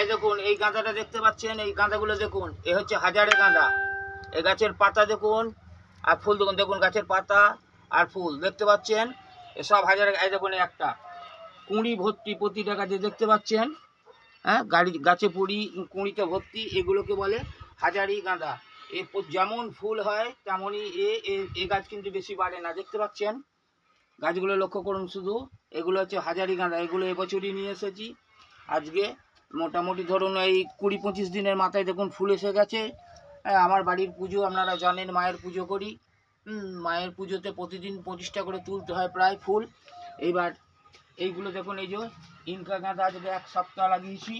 এই দেখুন, এই গাঁদাটা দেখতে পাচ্ছেন? এই গাঁদাগুলো দেখুন, এ হচ্ছে হাজারে গাঁদা। এই গাছের পাতা দেখুন, আর ফুল দেখুন দেখুন গাছের পাতা আর ফুল, দেখতে পাচ্ছেন? এসব হাজারে, এই দেখুন একটা। কুঁড়ি ভর্তি প্রতিটা গাছে দেখতে পাচ্ছেন? হ্যাঁ গাড়ি, গাছে পুরি কুঁড়িতে ভর্তি, এগুলোকে বলে হাজারি গাঁদা। এ যেমন ফুল হয়, তেমনই এ- এ গাছ কিন্তু বেশি বাড়ে না, দেখতে পাচ্ছেন? গাছগুলো লক্ষ্য করুন শুধু, এগুলো হচ্ছে হাজারি গাঁদা, এগুলো এবছরই নিয়ে এসেছি। আজকে মোটামুটি ধরুন এই কুড়ি পঁচিশ দিনের মাথায় দেখুন ফুল এসে গেছে। আমার বাড়ির পুজো আপনারা জানেন, মায়ের পুজো করি। মায়ের পুজোতে প্রতিদিন পঁচিশটা করে তুলতে হয় প্রায় ফুল। এইবার এইগুলো দেখুন, এই যে ইনকা গাঁদা আজকে এক সপ্তাহ লাগিয়েছি,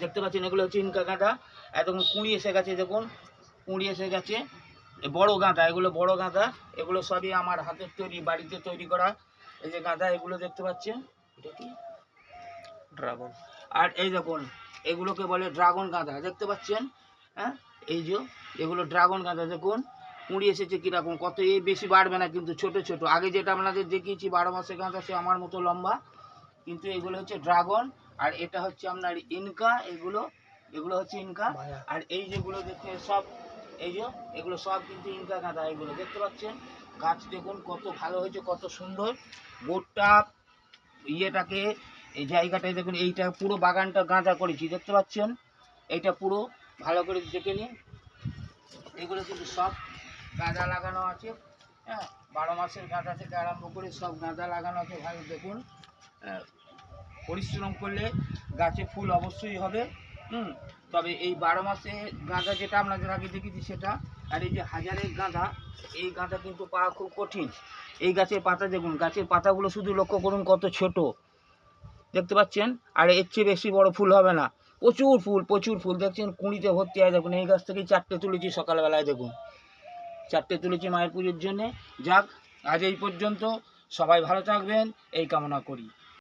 দেখতে পাচ্ছেন, এগুলো হচ্ছে ইনকা গাঁদা। একদম কুঁড়ি এসে গেছে, দেখুন, কুঁড়ি এসে গেছে। বড় গাঁদা, এগুলো বড় গাঁদা। এগুলো সবই আমার হাতের তৈরি, বাড়িতে তৈরি করা। এই যে গাঁদা, এগুলো দেখতে পাচ্ছেন। এটা কি? ড্রাগন। আর এই দেখুন এগুলোকে বলে ড্রাগন গাঁদা দেখতে পাচ্ছেন? হ্যাঁ? এই যে এগুলো ড্রাগন গাঁদা দেখুন। কুঁড়ি এসেছে কীরকম কত এ বেশি বাড়বে না কিন্তু ছোট ছোট। আগে যেটা আপনাদের দেখিয়েছি বারো মাসের গাঁদা সে আমার মতো লম্বা। কিন্তু এগুলো হচ্ছে ড্রাগন আর এটা হচ্ছে আপনার ইনকা এগুলো এগুলো হচ্ছে ইনকা। আর এই যেগুলো দেখতে সব এই যে এগুলো সব কিন্তু ইনকা গাঁদা এগুলো দেখতে পাচ্ছেন? গাছ দেখুন কত ভালো হয়েছে কত সুন্দর। গোটা ইয়েটাকে এই জায়গাটায় দেখুন এইটা পুরো বাগানটা গাঁদা করেছি দেখতে পাচ্ছেন? এইটা পুরো ভালো করে দেখে নিন। এগুলো কিন্তু সব গাঁদা লাগানো আছে হ্যাঁ? বারো মাসের গাঁদা থেকে আরম্ভ করে সব গাঁদা লাগানো আছে ভালো দেখুন। হ্যাঁ, পরিশ্রম করলে গাছে ফুল অবশ্যই হবে হুম? তবে এই বারো মাসে গাঁদা যেটা আপনাদের আগে দেখেছি সেটা আর এই যে হাজারের গাঁদা এই গাঁদা কিন্তু পাওয়া খুব কঠিন। এই গাছের পাতা দেখুন গাছের পাতাগুলো শুধু লক্ষ্য করুন কত ছোট। দেখতে পাচ্ছেন? আর এর চেয়ে বেশি বড় ফুল হবে না। প্রচুর ফুল প্রচুর ফুল। দেখছেন? কুঁড়িতে ভর্তি হয় দেখুন, এই গাছ থেকেই চারটে তুলেছি সকালবেলায়। দেখুন, চারটে তুলেছি মায়ের পুজোর জন্যে। যাক, আজ এই পর্যন্ত সবাই ভালো থাকবেন। এই কামনা করি।